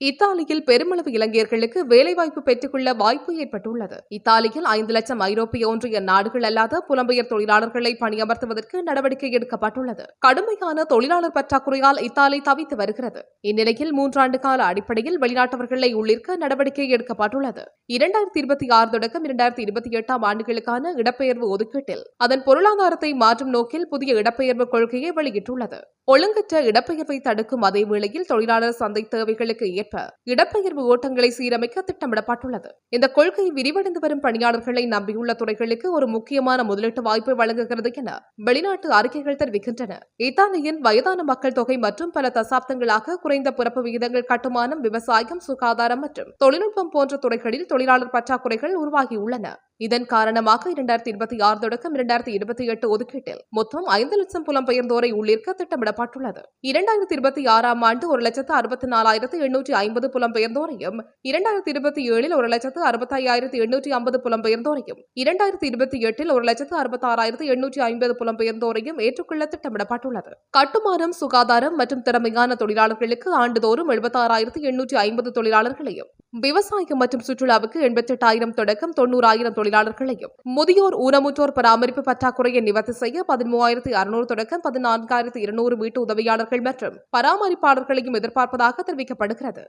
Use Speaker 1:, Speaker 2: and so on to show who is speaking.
Speaker 1: இத்தாலியில் பெருமளவு இளைஞர்களுக்கு வேலைவாய்ப்பு பெற்றுக்கொள்ள வாய்ப்பு ஏற்பட்டுள்ளது. இத்தாலியில் ஐந்து லட்சம் ஐரோப்பிய ஒன்றிய நாடுகள் அல்லாத புலம்பெயர் தொழிலாளர்களை பணியமர்த்துவதற்கு நடவடிக்கை எடுக்கப்பட்டுள்ளது. கடுமையான தொழிலாளர் பற்றாக்குறையால் இத்தாலி தவித்து வருகிறது. இந்நிலையில் மூன்றாண்டு கால அடிப்படையில் வெளிநாட்டவர்களை உள்ளிருக்க நடவடிக்கை எடுக்கப்பட்டுள்ளது. இரண்டாயிரத்தி இருபத்தி ஆறு தொடக்கம் இரண்டாயிரத்தி இருபத்தி எட்டாம் ஆண்டுகளுக்கான இடப்பெயர்வு ஒதுக்கீட்டில் அதன் பொருளாதாரத்தை மாற்றும் நோக்கில் புதிய இடப்பெயர்வு கொள்கையை வெளியிட்டுள்ளது. ஒழுங்கற்ற இடப்பெயர்வை தடுக்கும் அதே வேளையில் தொழிலாளர் சந்தை தேவைகளுக்கு ஏற்ப இடப்பெயர்வு ஓட்டங்களை சீரமைக்க திட்டமிடப்பட்டுள்ளது. இந்த கொள்கை விரிவடைந்து வரும் பணியாளர்களை நம்பியுள்ள துறைகளுக்கு ஒரு முக்கியமான முதலீட்டு வாய்ப்பை வழங்குகிறது என வெளிநாட்டு அறிக்கைகள் தெரிவிக்கின்றன. இத்தாலியின் வயதான மக்கள் தொகை மற்றும் பல தசாப்தங்களாக குறைந்த பிறப்பு விகிதங்கள் கட்டுமானம் விவசாயம் சுகாதாரம் மற்றும் தொழில்நுட்பம் போன்ற துறைகளில் தொழிலாளர் பற்றாக்குறைகள் உருவாகியுள்ளன. இதன் காரணமாக இரண்டாயிரத்தி இருபத்தி ஆறு தொடக்கம் இரண்டாயிரத்தி இருபத்தி எட்டு ஒதுக்கீட்டில் மொத்தம் ஐந்து லட்சம் புலம்பெயர்ந்தோரை உள்ளிருக்க திட்டமிடப்பட்டுள்ளது. இரண்டாயிரத்தி இருபத்தி ஆறாம் ஆண்டு ஒரு லட்சத்து அறுபத்தி நாலாயிரத்து எண்ணூற்றி ஐம்பது புலம்பெயர்ந்தோரையும் இரண்டாயிரத்தி இருபத்தி ஏழில் ஒரு லட்சத்து அறுபத்தையாயிரத்து எண்ணூற்றி ஐம்பது புலம்பெயர்ந்தோரையும் இரண்டாயிரத்தி இருபத்தி எட்டில் ஒரு லட்சத்து அறுபத்தாறாயிரத்து எண்ணூற்றி ஐம்பது புலம்பெயர்ந்தோரையும் ஏற்றுக்கொள்ள திட்டமிடப்பட்டுள்ளது. கட்டுமானம் சுகாதாரம் மற்றும் திறமையான தொழிலாளர்களுக்கு ஆண்டுதோறும் எழுபத்தாறாயிரத்து எண்ணூற்றி ஐம்பது தொழிலாளர்களையும் விவசாயம் மற்றும் சுற்றுலாவுக்கு எண்பத்தி எட்டாயிரம் தொடக்கம் தொண்ணூறாயிரம் தொழிலாளர்களையும். முதியோர் ஊனமுற்றோர் பராமரிப்பு பற்றாக்குறையை நிவர்த்தி செய்ய பதிமூவாயிரத்தி அறுநூறு தொடக்கம் பதினான்காயிரத்தி இருநூறு வீட்டு உதவியாளர்கள் மற்றும் பராமரிப்பாளர்களையும் எதிர்பார்ப்பதாக தெரிவிக்கப்படுகிறது.